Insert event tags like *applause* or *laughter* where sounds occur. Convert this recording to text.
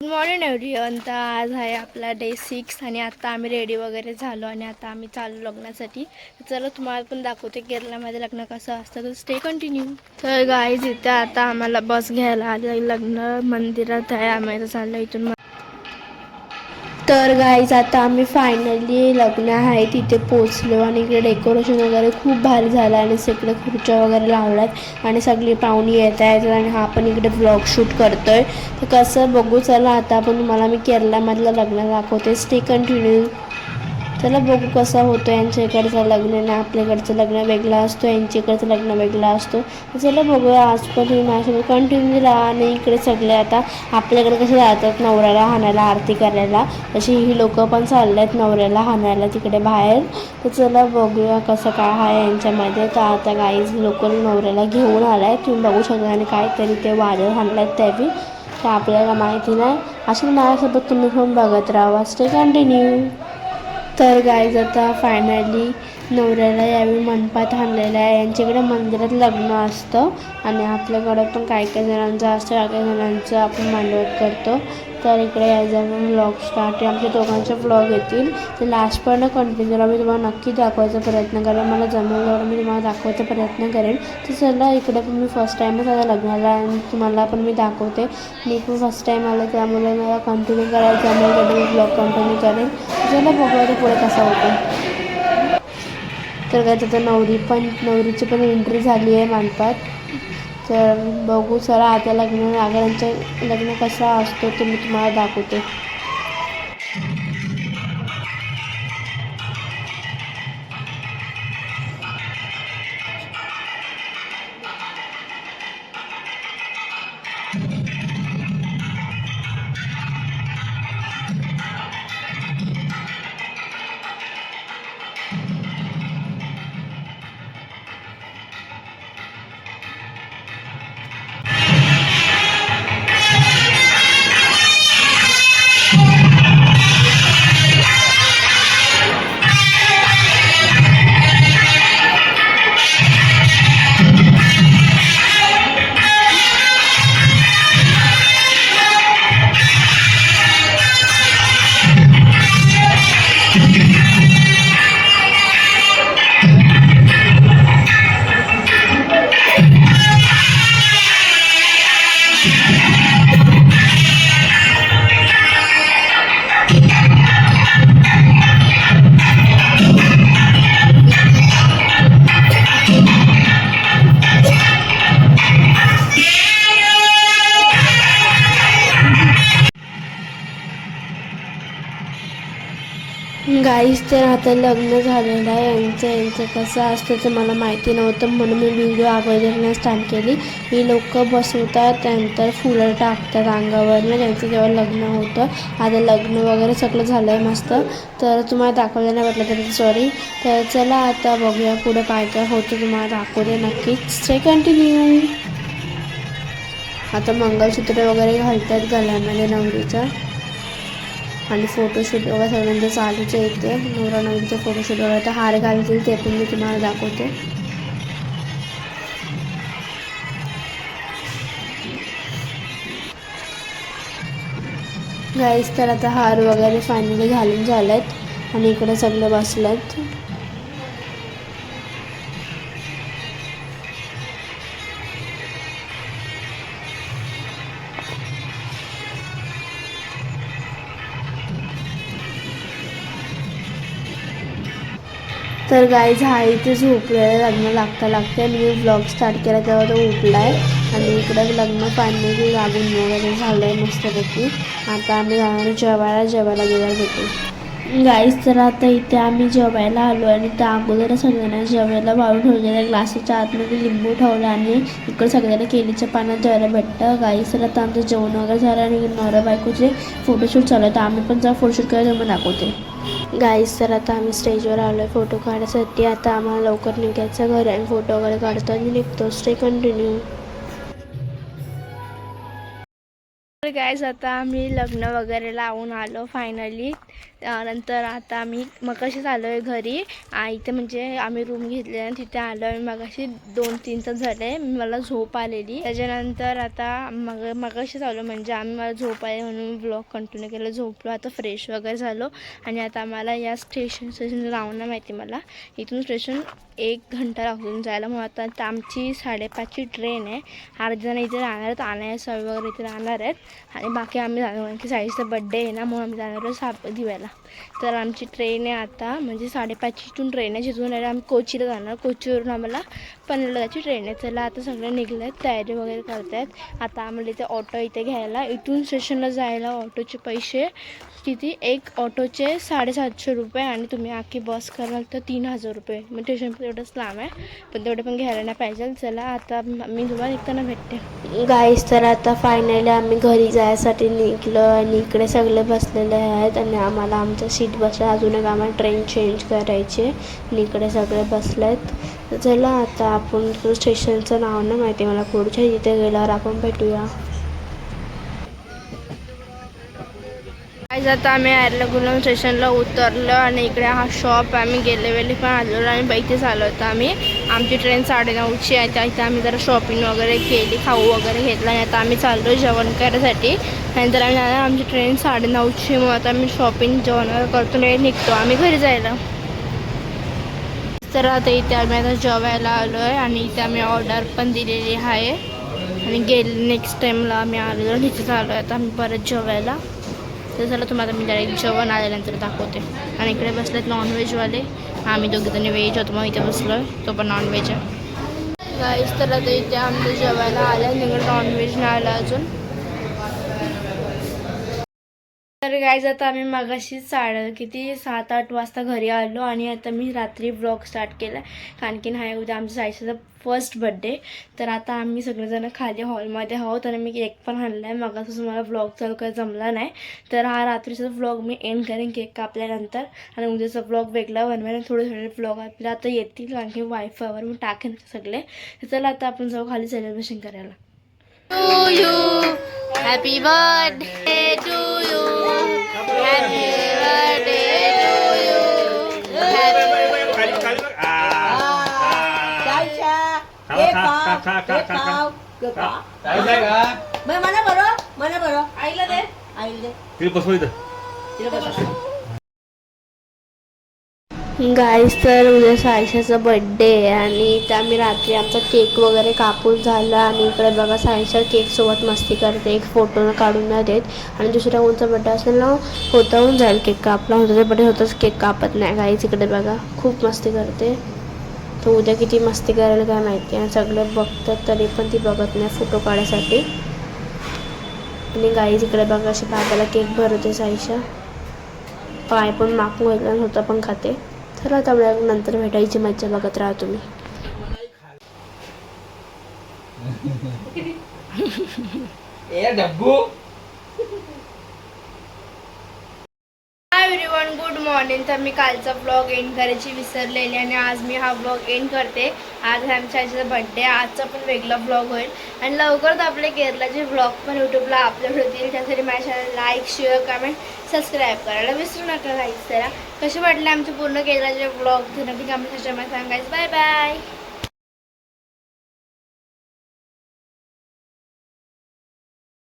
Good morning everyone तर आज आहे आपला डे सिक्स आणि आता आम्ही रेडी वगैरे झालो आणि आता आम्ही चालू लग्नासाठी. चला तुम्हाला पण दाखवते केरलामध्ये लग्न कसं असतं. तर स्टे कंटिन्यू तर गाईज इथे आता आम्हाला बस घ्यायला आली लग्न मंदिरात आहे. आम्ही चाललं इथून. तर गाईज आता आम्ही फायनली लग्न आहे तिथे पोचलो आणि इकडे डेकोरेशन वगैरे खूप भारी झालं आणि सगळे खुर्च्या वगैरे लावल्यात आणि सगळी पाहुणी येत आहेत आणि हा पण इकडे ब्लॉग शूट करतो आहे तर कसं बघू चला आता आपण तुम्हाला मी केरलामधलं लग्न दाखवते. स्टे कंटिन्यू चला बघू कसं होतं यांच्या इकडचं लग्न आणि आपल्याकडचं लग्न वेगळं असतो यांच्या इकडचं लग्न वेगळं असतो. चला बघूया आज पण तुम्ही माझ्यासोबत कंटिन्यू राहा आणि इकडे सगळे आता आपल्याकडे कसे जातात नवऱ्याला हाणायला आरती करायला. तशी ही लोकं पण चालले आहेत नवऱ्याला हाणायला तिकडे बाहेर. तर चला बघूया कसं काय आहे यांच्यामध्ये. तर आता काहीच लोक नवऱ्याला घेऊन आला आहे तुम्ही बघू शकता आणि काहीतरी ते वादळ हाणलं आहेत त्याबी तर आपल्याला माहिती नाही. असं माझ्यासोबत तुम्ही पण बघत राहा. स्टे कंटिन्यू तर गायज आता फायनली नवऱ्याला यावेळी मनपात आणलेलं आहे. यांच्याकडे मंदिरात लग्न असतं आणि आपल्याकडं पण काही काही जणांचं असतं काही काही जणांचं आपण मांडवत करतो. तर इकडे यायचा ब्लॉग स्टार्ट आमच्या दोघांचे ब्लॉग येतील. तर लास्टपर्यंत कंटिन्यू मी तुम्हाला नक्की दाखवायचा प्रयत्न करेन. मला जमेल तेवढं मी तुम्हाला दाखवायचा प्रयत्न करेन. तर चला इकडे पण मी फर्स्ट टाईमच आता लग्नाला आणि तुम्हाला पण मी दाखवते. मी पण फर्स्ट टाईम आलं त्यामुळे मला कंटिन्यू करायचं जमेल तेवढं मी ब्लॉग कंटिन्यू करेन. चला बघूया ते पुढे कसा होतं. तर काय त्याचं नवरी पण नवरीची पण एंट्री झाली आहे मानपात. तर बघू चला आता लग्न नागरांचं लग्न कसं असतो ते मी तुम्हाला दाखवते. Thank you. गाईस तर आता लग्न झालेलं आहे. यांचं यांचं कसं असतं ते मला माहिती नव्हतं. म्हणून मी व्हिडिओ अगोदरनं स्टार्ट केली. ही लोक बसवतात त्यानंतर फुलं टाकतात अंगावरनं. त्यांचं जेव्हा लग्न होतं आता लग्न वगैरे सगळं झालं आहे मस्त. तर तुम्हाला दाखवलं नाही वाटलं तर सॉरी तर चला आता बघूया पुढं काय काय होतं तुम्हाला दाखवते नक्कीच. स्टे कंटिन्यू आता मंगळसूत्र वगैरे घालतात गळ्यामध्ये नवरीचं. आणि फोटोशूट वगैरे सगळ्यांचं चालूच आहे इथे नवरा नवरीचे फोटोशूट वगैरे तर हार घालतील ते पण मी तुम्हाला दाखवते. गाईस तर आता हार वगैरे फायनली घालून झालेत. आणि इकडे सगळे बसलेत. तर गाई हा इथे झोपलेलं लग्न लागता लागते आणि मी ब्लॉग स्टार्ट केला तेव्हा तो उठला आहे आणि इकडं लग्न फायनली लागून वगैरे झालं आहे मस्तपैकी. आता आम्ही जाणार जेवायला. जेवायला गेल्यावर भेटू. गाईस तर आता इथे आम्ही जेवायला आलो आणि त्या अगोदर सगळ्यांना जेवायला वाळू ठेवलेल्या ग्लासाच्या आतमध्ये लिंबू ठेवलं आणि इकडे सगळ्यांना केलीच्या पाण्यात जेवायला भेटतं. गाईस तर आता आमचं जेवण वगैरे झालं आणि नवरा बायकोचे फोटोशूट चालू आहे तर आम्ही पण जर फोटोशूट करायला तर मग दाखवते. गाईस तर आता आम्ही स्टेजवर आलो आहे फोटो काढायसाठी. आता आम्हाला लवकर निघायचं घर आहे फोटो वगैरे काढतो आणि निघतो. स्टे कंटिन्यू गायज आता आम्ही लग्न वगैरे लावून आलो फायनली नंतर आता आम्ही मगाशीच आलो आहे घरी इथे म्हणजे आम्ही रूम घेतले आणि तिथे आलो आहे मगाशी दोन तीन तास झाले. मला झोप आलेली. त्याच्यानंतर आता मग मगाशीच आलो. म्हणजे आम्ही मला झोप आली म्हणून ब्लॉग कंटिन्यू केलं. झोपलो. आता फ्रेश वगैरे झालो. आणि आता आम्हाला या स्टेशन स्टेशन लावणं माहिती मला. इथून स्टेशन एक घंटा लागून जायला. मग आता आता आमची साडेपाचची ट्रेन आहे. अर्ध जण इथे राहणार आहेत. आणायला सवय वगैरे इथे राहणार आहेत. आणि बाकी आम्ही जाणार कारण की साईजचा बड्डे आहे ना म्हणून आम्ही जाणार आहोत साप दिव्याला तर आमची ट्रेन आहे आता म्हणजे साडेपाचीतून ट्रेन आहे जिथून आम्ही कोचीला जाणार. कोचीवरून आम्हाला पनवेलला जायची ट्रेन आहे. चला आता सगळे निघले आहेत तयारी वगैरे करत आहेत आता आम्हाला इथे ऑटो इथे घ्यायला इथून स्टेशनला जायला ऑटोचे पैसे. किती? एक ऑटोचे साडेसातशे रुपये आणि तुम्ही आखी बस कराल तर तीन हजार रुपये. मग स्टेशन पण तेवढंच लांब आहे पण तेवढे पण घ्यायला नाही पाहिजे. चला आता मी तुम्हाला निघताना भेटते. गाईस तर आता फायनली आम्ही घरी जायसाठी निघलो आणि इकडे सगळे बसलेले आहेत आणि आम्हाला आमचं सीट बसलं. अजून एक आम्हाला ट्रेन चेंज करायची आहे आणि इकडे सगळे बसले आहेत चला आता आपण स्टेशनचं नाव नाही माहिती मला पुढच्या तिथे गेल्यावर आपण भेटूया. आज आता आम्ही एर्लगुलम स्टेशनला उतरलो आणि इकडे हा शॉप आम्ही गेले वेळी पण आलेलो आणि बैठेच आलो होतो आम्ही. आमची ट्रेन साडेनऊची आहे. त्या इथे आम्ही जरा शॉपिंग वगैरे केली खाऊ वगैरे घेतला. आणि आता आम्ही चाललो जेवण करायसाठी. नंतर आम्ही आमची ट्रेन साडेनऊची मग आता आम्ही शॉपिंग जेवण वगैरे करतो निघतो. आम्ही घरी जायला. तर आता इथे आम्ही आता जेवायला आलो आहे आणि इथे आम्ही ऑर्डर पण दिलेली आहे. आणि गेले नेक्स्ट टाईमला आम्ही आलेलो. तिथे आलो आहे आता आम्ही परत जेवायला. तर चला तुम्हाला मी डायरेक्ट जेवण आल्यानंतर दाखवते. आणि इकडे बसलेत नॉनव्हेजवाले आम्ही दोघेजणी व्हेज होतो मग इथे बसलो आहे तो पण नॉनव्हेज आहे. गाईस तर आता इथे आमचं जेवायला आलं तिकडे नॉनव्हेज नाही आलं अजून. तर गायज आता आम्ही मगाशीच साडे किती? सात आठ वाजता घरी आलो आणि आता मी रात्री ब्लॉग स्टार्ट केला कारण की नाही उद्या आमच्या साईचा फर्स्ट बड्डे तर आता आम्ही सगळेजण खाली हॉलमध्ये आहोत आणि मी केक पण आणला आहे मगापासून मला ब्लॉग चालू काय जमला नाही. तर हा रात्रीचा ब्लॉग मी एंड करेन केक कापल्यानंतर. आणि उद्याचा ब्लॉग वेगळा बनवेन थोडे थोडे ब्लॉग आपल्याला आता येतील कारण की वायफायवर मी टाकेन सगळे. तर चला आता आपण जाऊ खाली सेलिब्रेशन करायला. हॅपी बर्थडे टू यू मला बरं मला बरं आईला दे आईला दे तिला बसव इथं. तिला बसव. गाईस तर उद्या सायशाचा बड्डे आहे आणि त्या आम्ही रात्री आमचा केक वगैरे कापून झाला आणि इकडे बघा सायशा केकसोबत मस्ती करते. एक फोटो काढून नाही देत. आणि दुसऱ्या कोणचा बड्डे असेल ना होताहून जाईल केक कापला. होता बड्डे होताच केक कापत नाही. गाईच इकडे बघा. खूप मस्ती करते. तर उद्या किती मस्ती करायला काय माहिती आणि सगळे बघतात तरी पण ती बघत नाही फोटो काढायसाठी. आणि गाईज इकडे बघा अशी बाबाला केक भरवते साईशा पाय पण मागून होता पण खाते. चला आता नंतर भेटायची मज्जा बघत राहा तुम्ही. *laughs* ए डब्बू. एव्हरीवन गुड मॉर्निंग तर मी कालचा ब्लॉग एंड करायची विसरलेली आणि आज मी हा ब्लॉग एंड करते. आज आमच्या आजीचा बड्डे आजचा पण वेगळा ब्लॉग होईल. आणि लवकरच आपले केरलाचे ब्लॉग पण यूट्यूबला अपलोड होतील त्यासाठी माझ्या channel like share comment subscribe करायला विसरू नका काहीच त्याला कसे वाटले आमचे पूर्ण केरलाचे ब्लॉग नक्की कमेंट सांगायचं बाय बाय